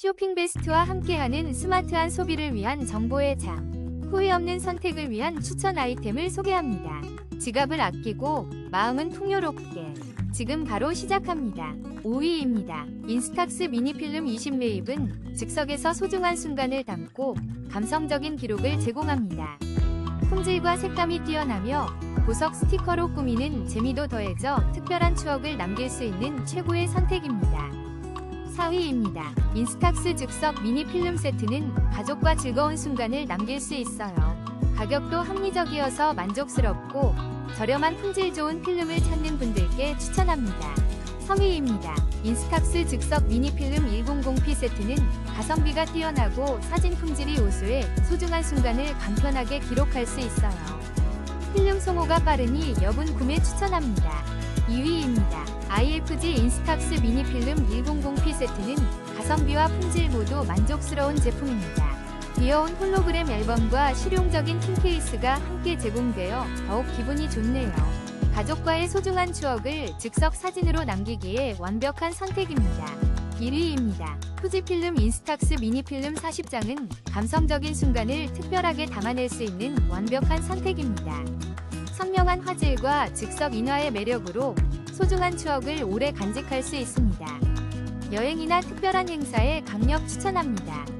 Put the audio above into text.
쇼핑 베스트와 함께하는 스마트한 소비를 위한 정보의 장. 후회 없는 선택을 위한 추천 아이템을 소개합니다. 지갑을 아끼고 마음은 풍요롭게. 지금 바로 시작합니다. 5위입니다. 인스탁스 미니필름 20웨입은 즉석에서 소중한 순간을 담고 감성적인 기록을 제공합니다. 품질과 색감이 뛰어나며 보석 스티커로 꾸미는 재미도 더해져 특별한 추억을 남길 수 있는 최고의 선택입니다. 4위입니다. 인스탁스 즉석 미니 필름 세트는 가족과 즐거운 순간을 남길 수 있어요. 가격도 합리적이어서 만족스럽고 저렴한 품질 좋은 필름을 찾는 분들께 추천합니다. 3위입니다. 인스탁스 즉석 미니 필름 100P 세트는 가성비가 뛰어나고 사진 품질이 우수해 소중한 순간을 간편하게 기록할 수 있어요. 필름 소모가 빠르니 여분 구매 추천합니다. 2위입니다. IFG 인스탁스 미니 필름 100P 세트는 가성비와 품질 모두 만족스러운 제품입니다. 귀여운 홀로그램 앨범과 실용적인 tin 케이스가 함께 제공되어 더욱 기분이 좋네요. 가족과의 소중한 추억을 즉석 사진으로 남기기에 완벽한 선택입니다. 1위입니다. 후지필름 인스탁스 미니필름 40장은 감성적인 순간을 특별하게 담아낼 수 있는 완벽한 선택입니다. 선명한 화질과 즉석 인화의 매력으로 소중한 추억을 오래 간직할 수 있습니다. 여행이나 특별한 행사에 강력 추천합니다.